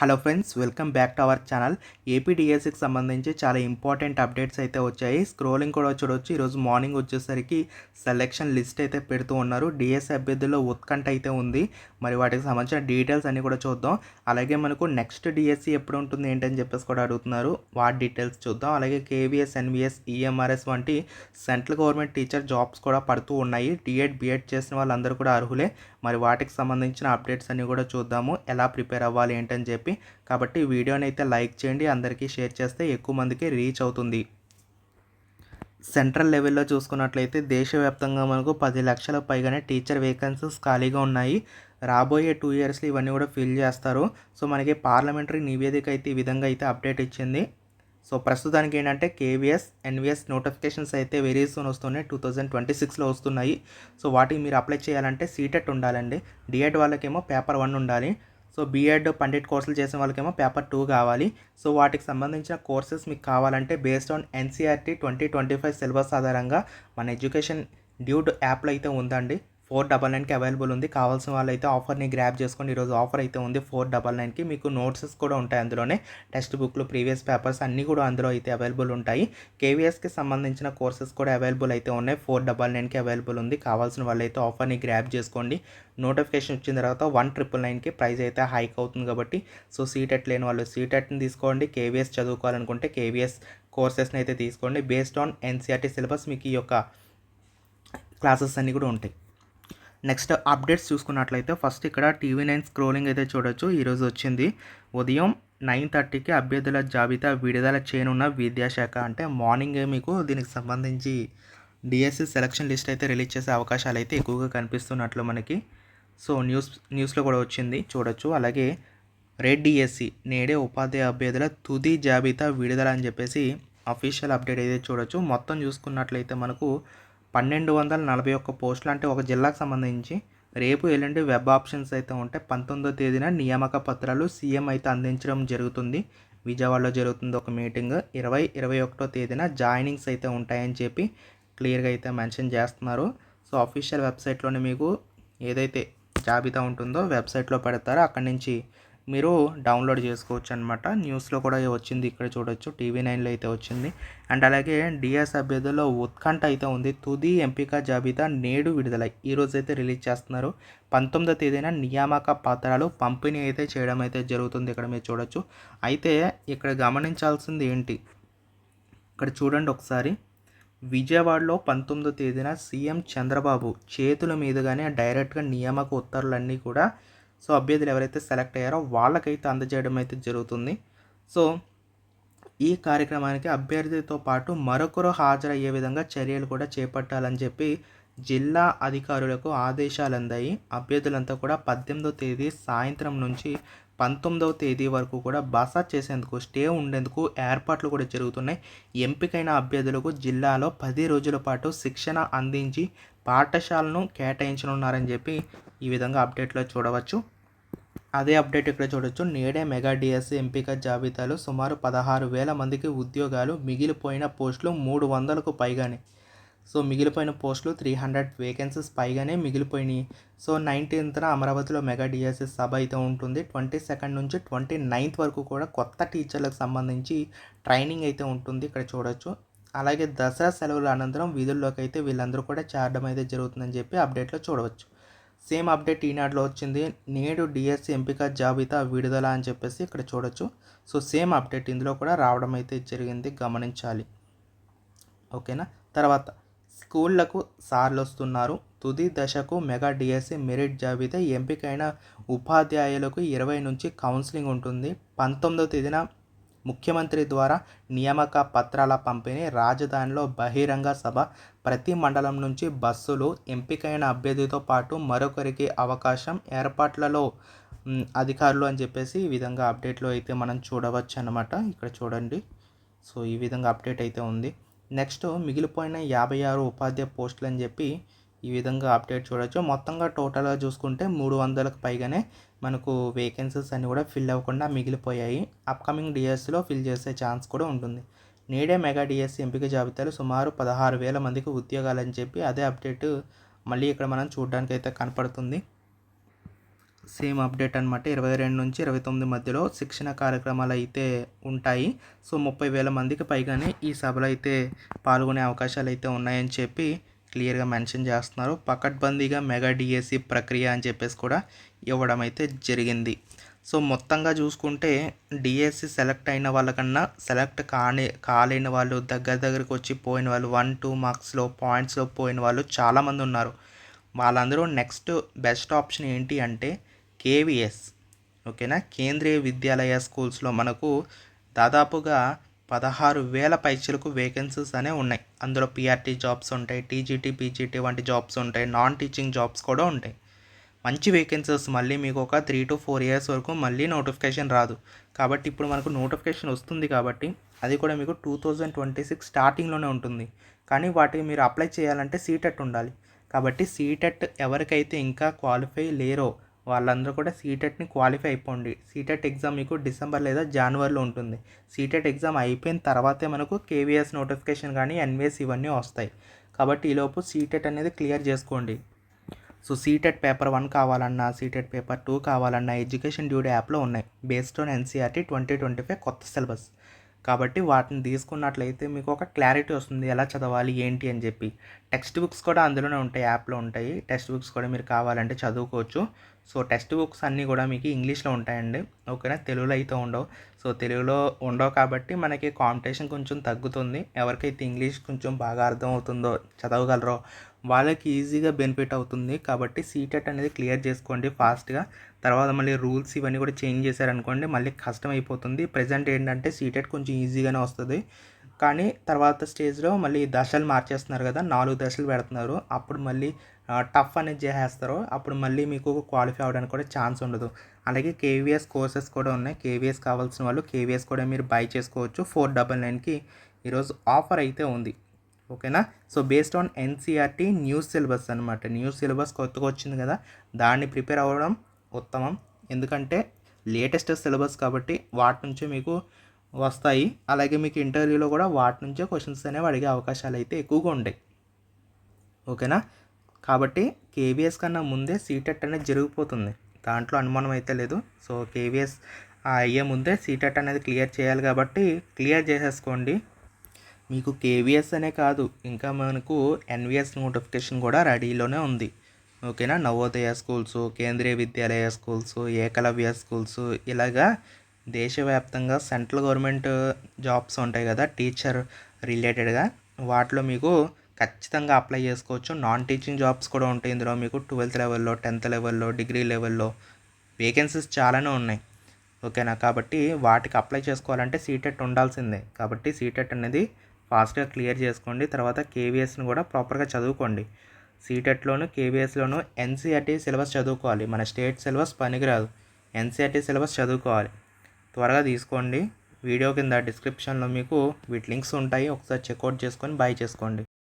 Hello friends welcome back to our channel ఏపీడిఎస్సికి సంబంధించి చాలా important updates అయితే వచ్చాయి. స్క్రోలింగ్ కూడా చూడవచ్చు ఈరోజు మార్నింగ్ వచ్చేసరికి సెలెక్షన్ లిస్ట్ అయితే పెడుతూ ఉన్నారు. డిఎస్ అభ్యర్థుల్లో ఉత్కంఠ అయితే ఉంది. మరి వాటికి సంబంధించిన డీటెయిల్స్ అన్నీ కూడా చూద్దాం. అలాగే మనకు నెక్స్ట్ డిఎస్సి ఎప్పుడు ఉంటుంది ఏంటని చెప్పేసి కూడా అడుగుతున్నారు. వాటి డీటెయిల్స్ చూద్దాం. అలాగే కేవీఎస్ ఎన్విఎస్ ఈఎంఆర్ఎస్ వంటి సెంట్రల్ గవర్నమెంట్ టీచర్ జాబ్స్ కూడా పడుతూ ఉన్నాయి. డిఎడ్ బిఎడ్ చేసిన వాళ్ళందరూ కూడా అర్హులే. మరి వాటికి సంబంధించిన అప్డేట్స్ అన్నీ కూడా చూద్దాము. ఎలా ప్రిపేర్ అవ్వాలి ఏంటని చెప్పి. కాబట్టి వీడియోని అయితే లైక్ చేయండి. అందరికీ షేర్ చేస్తే ఎక్కువ మందికి రీచ్ అవుతుంది. సెంట్రల్ లెవెల్లో చూసుకున్నట్లయితే దేశవ్యాప్తంగా మనకు పది లక్షల పైగానే టీచర్ వేకెన్సీస్ ఖాళీగా ఉన్నాయి. రాబోయే టూ ఇయర్స్లో ఇవన్నీ కూడా ఫిల్ చేస్తారు. సో మనకి పార్లమెంటరీ నివేదిక అయితే ఈ విధంగా అయితే అప్డేట్ ఇచ్చింది. సో ప్రస్తుతానికి ఏంటంటే కేవీఎస్ ఎన్విఎస్ నోటిఫికేషన్స్ అయితే వెరీ సూన్ వస్తున్నాయి. టూ థౌజండ్ ట్వంటీ సిక్స్లో వస్తున్నాయి. సో వాటికి మీరు అప్లై చేయాలంటే సీటెట్ ఉండాలండి. డిఎడ్ వాళ్ళకేమో పేపర్ వన్ ఉండాలి. సో బీఎడ్ పండిట్ కోర్సులు చేసిన వాళ్ళకేమో పేపర్ టూ కావాలి. సో వాటికి సంబంధించిన కోర్సెస్ మీకు కావాలంటే based on NCERT twenty twenty five syllabus ఆధారంగా మన ఎడ్యుకేషన్ డ్యూడ్ యాప్లో అయితే ఉందండి. ఫోర్ డబల్ నైన్కి అవైలబుల్ ఉంది. కావాల్సిన వాళ్ళు అయితే ఆఫర్ని గ్రాప్ చేసుకోండి ఈరోజు ఆఫర్ అయితే ఉంది. ఫోర్ డబల్ నైన్కి మీకు నోట్సెస్ కూడా ఉంటాయి అందులోనే. టెక్స్ట్ బుక్లు ప్రీవియస్ పేపర్స్ అన్నీ కూడా అందులో అయితే అవైలబుల్ ఉంటాయి. కేవీఎస్కి సంబంధించిన కోర్సెస్ కూడా అవైలబుల్ అయితే ఉన్నాయి. ఫోర్ డబల్ నైన్కి అవైలబుల్ ఉంది. కావాల్సిన వాళ్ళు అయితే ఆఫర్ని గ్రాప్ చేసుకోండి. నోటిఫికేషన్ వచ్చిన తర్వాత వన్ ట్రిపుల్ నైన్కి ప్రైస్ అయితే హైక్ అవుతుంది కాబట్టి సో సీటెట్ లేని వాళ్ళు సీటెట్ని తీసుకోండి. కేవీఎస్ చదువుకోవాలనుకుంటే కేవీఎస్ కోర్సెస్ని అయితే తీసుకోండి. బేస్డ్ ఆన్ ఎన్సీఆర్టీ సిలబస్ మీకు ఈ యొక్క క్లాసెస్ అన్నీ కూడా ఉంటాయి. నెక్స్ట్ అప్డేట్స్ చూసుకున్నట్లయితే ఫస్ట్ ఇక్కడ టీవీ నైన్ స్క్రోలింగ్ అయితే చూడొచ్చు. ఈరోజు వచ్చింది. ఉదయం నైన్ థర్టీకి అభ్యర్థుల జాబితా విడుదల చేయనున్న విద్యాశాఖ. అంటే మార్నింగే మీకు దీనికి సంబంధించి డిఎస్సి సెలక్షన్ లిస్ట్ అయితే రిలీజ్ చేసే అవకాశాలు అయితే ఎక్కువగా కనిపిస్తున్నట్లు మనకి. సో న్యూస్ న్యూస్లో కూడా వచ్చింది. చూడొచ్చు. అలాగే రెడ్ డిఎస్సి నేడే ఉపాధ్యాయ అభ్యర్థుల తుది జాబితా విడుదల అని చెప్పేసి అఫీషియల్ అప్డేట్ అయితే చూడొచ్చు. మొత్తం చూసుకున్నట్లయితే మనకు పన్నెండు వందల నలభై ఒక్క పోస్టులు అంటే ఒక జిల్లాకు సంబంధించి రేపు ఎల్లుండి వెబ్ ఆప్షన్స్ అయితే ఉంటాయి. పంతొమ్మిదో తేదీన నియామక పత్రాలు సీఎం అయితే అందించడం జరుగుతుంది. విజయవాడలో జరుగుతుంది ఒక మీటింగ్. ఇరవై ఇరవై ఒకటో తేదీన జాయినింగ్స్ అయితే ఉంటాయని చెప్పి క్లియర్గా అయితే మెన్షన్ చేస్తున్నారు. సో అఫీషియల్ వెబ్సైట్లోనే మీకు ఏదైతే జాబితా ఉంటుందో వెబ్సైట్లో పెడతారో అక్కడి నుంచి మీరు డౌన్లోడ్ చేసుకోవచ్చు అనమాట న్యూస్లో కూడా వచ్చింది ఇక్కడ చూడొచ్చు. టీవీ నైన్లో అయితే వచ్చింది. అండ్ అలాగే డిఎస్ అభ్యర్థుల్లో ఉత్కంఠ అయితే ఉంది. తుది ఎంపిక జాబితా నేడు విడుదల ఈరోజు అయితే రిలీజ్ చేస్తున్నారు. పంతొమ్మిదో తేదీన నియామక పత్రాలు పంపిణీ అయితే చేయడం అయితే జరుగుతుంది ఇక్కడ మీరు చూడొచ్చు. అయితే ఇక్కడ గమనించాల్సింది ఏంటి? ఇక్కడ చూడండి ఒకసారి. విజయవాడలో పంతొమ్మిదో తేదీన సీఎం చంద్రబాబు చేతుల మీదుగానే డైరెక్ట్గా నియామక ఉత్తర్వులన్నీ కూడా సో అభ్యర్థులు ఎవరైతే సెలెక్ట్ అయ్యారో వాళ్ళకైతే అందజేయడం అయితే జరుగుతుంది. సో ఈ కార్యక్రమానికి అభ్యర్థితో పాటు మరొకరు హాజరయ్యే విధంగా చర్యలు కూడా చేపట్టాలని చెప్పి జిల్లా అధికారులకు ఆదేశాలు అందాయి. అభ్యర్థులంతా కూడా పద్దెనిమిదో తేదీ సాయంత్రం నుంచి పంతొమ్మిదవ తేదీ వరకు కూడా బస చేసేందుకు స్టే ఉండేందుకు ఏర్పాట్లు కూడా జరుగుతున్నాయి. ఎంపికైన అభ్యర్థులకు జిల్లాలో పది రోజుల పాటు శిక్షణ అందించి పాఠశాలను కేటాయించనున్నారని చెప్పి ఈ విధంగా అప్డేట్లో చూడవచ్చు. అదే అప్డేట్ ఇక్కడ చూడొచ్చు. నేడే మెగా డిఎస్సి ఎంపిక జాబితాలో సుమారు పదహారు వేల మందికి ఉద్యోగాలు మిగిలిపోయిన పోస్టులు మూడు వందలకు పైగానే. సో మిగిలిపోయిన పోస్టులు త్రీ హండ్రెడ్ వేకెన్సీస్ పైగానే మిగిలిపోయినాయి. సో నైన్టీన్త్న అమరావతిలో మెగా డిఎస్ఎస్ సభ అయితే ఉంటుంది. ట్వంటీ సెకండ్ నుంచి ట్వంటీ నైన్త్ వరకు కూడా కొత్త టీచర్లకు సంబంధించి ట్రైనింగ్ అయితే ఉంటుంది ఇక్కడ చూడొచ్చు. అలాగే దసరా సెలవుల అనంతరం వీధుల్లోకి అయితే వీళ్ళందరూ కూడా చేరడం అయితే జరుగుతుందని చెప్పి అప్డేట్లో చూడవచ్చు. సేమ్ అప్డేట్ ఈనాడులో వచ్చింది. నేడు డిఎస్సి ఎంపిక జాబితా విడుదల అని చెప్పేసి ఇక్కడ చూడొచ్చు. సో సేమ్ అప్డేట్ ఇందులో కూడా రావడం అయితే జరిగింది. గమనించాలి. ఓకేనా? తర్వాత స్కూళ్ళకు సార్లు వస్తున్నారు తుది దశకు మెగా డిఎస్సి మెరిట్ జాబితా ఎంపికైన ఉపాధ్యాయులకు ఇరవై నుంచి కౌన్సిలింగ్ ఉంటుంది. పంతొమ్మిదవ తేదీన ముఖ్యమంత్రి ద్వారా నియామక పత్రాల పంపిణీ రాజధానిలో బహిరంగ సభ ప్రతి మండలం నుంచి బస్సులు ఎంపికైన అభ్యర్థితో పాటు మరొకరికి అవకాశం ఏర్పాట్లలో అధికారులు అని చెప్పేసి ఈ విధంగా అప్డేట్లో అయితే మనం చూడవచ్చు అనమాట ఇక్కడ చూడండి. సో ఈ విధంగా అప్డేట్ అయితే ఉంది. నెక్స్ట్ మిగిలిపోయిన యాభై ఆరు ఉపాధ్యాయ పోస్టులు అని చెప్పి ఈ విధంగా అప్డేట్ చూడొచ్చు. మొత్తంగా టోటల్గా చూసుకుంటే మూడు వందలకు పైగానే మనకు వేకెన్సీస్ అన్నీ కూడా ఫిల్ అవ్వకుండా మిగిలిపోయాయి. అప్కమింగ్ డిఎస్సిలో ఫిల్ చేసే ఛాన్స్ కూడా ఉంటుంది. నేడే మెగా డిఎస్సి ఎంపిక జాబితాలో సుమారు పదహారు వేల మందికి ఉద్యోగాలని చెప్పి అదే అప్డేట్ మళ్ళీ ఇక్కడ మనం చూడడానికి అయితే కనపడుతుంది. సేమ్ అప్డేట్ అనమాట ఇరవై రెండు నుంచి ఇరవై తొమ్మిది మధ్యలో శిక్షణ కార్యక్రమాలు అయితే ఉంటాయి. సో ముప్పై వేల మందికి పైగానే ఈ సభలో అయితే పాల్గొనే అవకాశాలు అయితే ఉన్నాయని చెప్పి క్లియర్గా మెన్షన్ చేస్తున్నారు. పకడ్బందీగా మెగా డిఎస్సి ప్రక్రియ అని చెప్పేసి కూడా ఇవ్వడం అయితే జరిగింది. సో మొత్తంగా చూసుకుంటే డిఎస్సి సెలెక్ట్ అయిన వాళ్ళకన్నా సెలెక్ట్ కాని కాలేని వాళ్ళు దగ్గర దగ్గరికి వచ్చి పోయిన వాళ్ళు వన్ టూ మార్క్స్లో పాయింట్స్లో పోయిన వాళ్ళు చాలామంది ఉన్నారు. వాళ్ళందరూ నెక్స్ట్ బెస్ట్ ఆప్షన్ ఏంటి అంటే కేవీఎస్ ఓకేనా? కేంద్రీయ విద్యాలయ స్కూల్స్లో మనకు దాదాపుగా పదహారు వేల పైచలకు వేకెన్సీస్ అనే ఉన్నాయి. అందులో పిఆర్టీ జాబ్స్ ఉంటాయి టీజీటీ పీజీటీ వంటి జాబ్స్ ఉంటాయి నాన్ టీచింగ్ జాబ్స్ కూడా ఉంటాయి. మంచి వేకెన్సీస్ మళ్ళీ మీకు ఒక త్రీ టు ఫోర్ ఇయర్స్ వరకు మళ్ళీ నోటిఫికేషన్ రాదు. కాబట్టి ఇప్పుడు మనకు నోటిఫికేషన్ వస్తుంది కాబట్టి అది కూడా మీకు టూ థౌజండ్ ట్వంటీ సిక్స్ స్టార్టింగ్లోనే ఉంటుంది. కానీ వాటికి మీరు అప్లై చేయాలంటే సీటెట్ ఉండాలి. కాబట్టి సీటెట్ ఎవరికైతే ఇంకా క్వాలిఫై లేరో వాళ్ళందరూ కూడా సీటెట్ని క్వాలిఫై అయిపోండి. సీటెట్ ఎగ్జామ్ మీకు డిసెంబర్ లేదా జనవరిలో ఉంటుంది. సీటెట్ ఎగ్జామ్ అయిపోయిన తర్వాతే మనకు కేవీఎస్ నోటిఫికేషన్ కానీ ఎన్విఎస్ ఇవన్నీ వస్తాయి. కాబట్టి ఈలోపు సీటెట్ అనేది క్లియర్ చేసుకోండి. సో సీటెట్ పేపర్ వన్ కావాలన్నా సీటెట్ పేపర్ టూ కావాలన్నా ఎడ్యుకేషన్ డ్యూటీ యాప్లో ఉన్నాయి. Based on NCERT twenty twenty five కొత్త సిలబస్. కాబట్టి వాటిని తీసుకున్నట్లయితే మీకు ఒక క్లారిటీ వస్తుంది. ఎలా చదవాలి? ఏంటి? అని చెప్పి. టెక్స్ట్ బుక్స్ కూడా అందులోనే ఉంటాయి. యాప్లో ఉంటాయి. టెక్స్ట్ బుక్స్ కూడా మీరు కావాలంటే చదువుకోవచ్చు. సో టెక్స్ట్ బుక్స్ అన్నీ కూడా మీకు ఇంగ్లీష్లో ఉంటాయండి. ఓకేనా? తెలుగులో అయితే ఉండవు. సో తెలుగులో ఉండవు కాబట్టి మనకి కాంపిటీషన్ కొంచెం తగ్గుతుంది. ఎవరికైతే ఇంగ్లీష్ కొంచెం బాగా అర్థం అవుతుందో చదవగలరో వాళ్ళకి ఈజీగా బెనిఫిట్ అవుతుంది. కాబట్టి సీటెట్ అనేది క్లియర్ చేసుకోండి ఫాస్ట్గా. తర్వాత మళ్ళీ రూల్స్ ఇవన్నీ కూడా చేంజ్ చేశారనుకోండి మళ్ళీ కష్టం అయిపోతుంది. ప్రజెంట్ ఏంటంటే సీటెట్ కొంచెం ఈజీగానే వస్తుంది. కానీ తర్వాత స్టేజ్లో మళ్ళీ దశలు మార్చేస్తున్నారు కదా నాలుగు దశలు పెడుతున్నారు. అప్పుడు మళ్ళీ టఫ్ అనేది చేసేస్తారు. అప్పుడు మళ్ళీ మీకు క్వాలిఫై అవ్వడానికి కూడా ఛాన్స్ ఉండదు. అలాగే కేవీఎస్ కోర్సెస్ కూడా ఉన్నాయి. కేవీఎస్ కావాల్సిన వాళ్ళు కేవీఎస్ కూడా మీరు బై చేసుకోవచ్చు. ఫోర్ డబల్ నైన్కి ఈరోజు ఆఫర్ అయితే ఉంది. ఓకేనా? So based on NCERT news syllabus అనమాట న్యూస్ సిలబస్ కొత్తగా వచ్చింది కదా దాన్ని ప్రిపేర్ అవ్వడం ఉత్తమం. ఎందుకంటే లేటెస్ట్ సిలబస్ కాబట్టి వాటి నుంచే మీకు వస్తాయి. అలాగే మీకు ఇంటర్వ్యూలో కూడా వాటి నుంచే క్వశ్చన్స్ అనేవి అడిగే అవకాశాలు అయితే ఎక్కువగా ఉంటాయి. ఓకేనా? కాబట్టి కేవీఎస్ కన్నా ముందే సీటెట్ అనేది జరిగిపోతుంది. దాంట్లో అనుమానం అయితే లేదు. సో కేవీఎస్ అయ్యే ముందే సీటెట్ అనేది క్లియర్ చేయాలి కాబట్టి క్లియర్ చేసేసుకోండి. మీకు కేవీఎస్ అనే కాదు ఇంకా మనకు ఎన్విఎస్ నోటిఫికేషన్ కూడా రెడీలోనే ఉంది. ఓకేనా? Navodaya schools Kendriya Vidyalaya schools Eklavya schools ఇలాగా దేశవ్యాప్తంగా సెంట్రల్ గవర్నమెంట్ జాబ్స్ ఉంటాయి కదా టీచర్ రిలేటెడ్గా. వాటిలో మీకు ఖచ్చితంగా అప్లై చేసుకోవచ్చు. నాన్ టీచింగ్ జాబ్స్ కూడా ఉంటాయి. ఇందులో మీకు ట్వెల్త్ లెవెల్లో టెన్త్ లెవెల్లో డిగ్రీ లెవెల్లో వేకెన్సీస్ చాలానే ఉన్నాయి. ఓకేనా? కాబట్టి వాటికి అప్లై చేసుకోవాలంటే సీటెట్ ఉండాల్సిందే. కాబట్టి సీటెట్ అనేది ఫాస్ట్గా క్లియర్ చేసుకోండి. తర్వాత కేవీఎస్ని కూడా ప్రాపర్గా చదువుకోండి. సీటెట్లోను కేవీఎస్లోను ఎన్సీఆర్టీ సిలబస్ చదువుకోవాలి. మన స్టేట్ సిలబస్ పనికిరాదు. ఎన్సీఆర్టీ సిలబస్ చదువుకోవాలి. త్వరగా తీసుకోండి. వీడియో కింద డిస్క్రిప్షన్లో మీకు వీటి లింక్స్ ఉంటాయి. ఒకసారి చెక్అవుట్ చేసుకొని బై చేసుకోండి.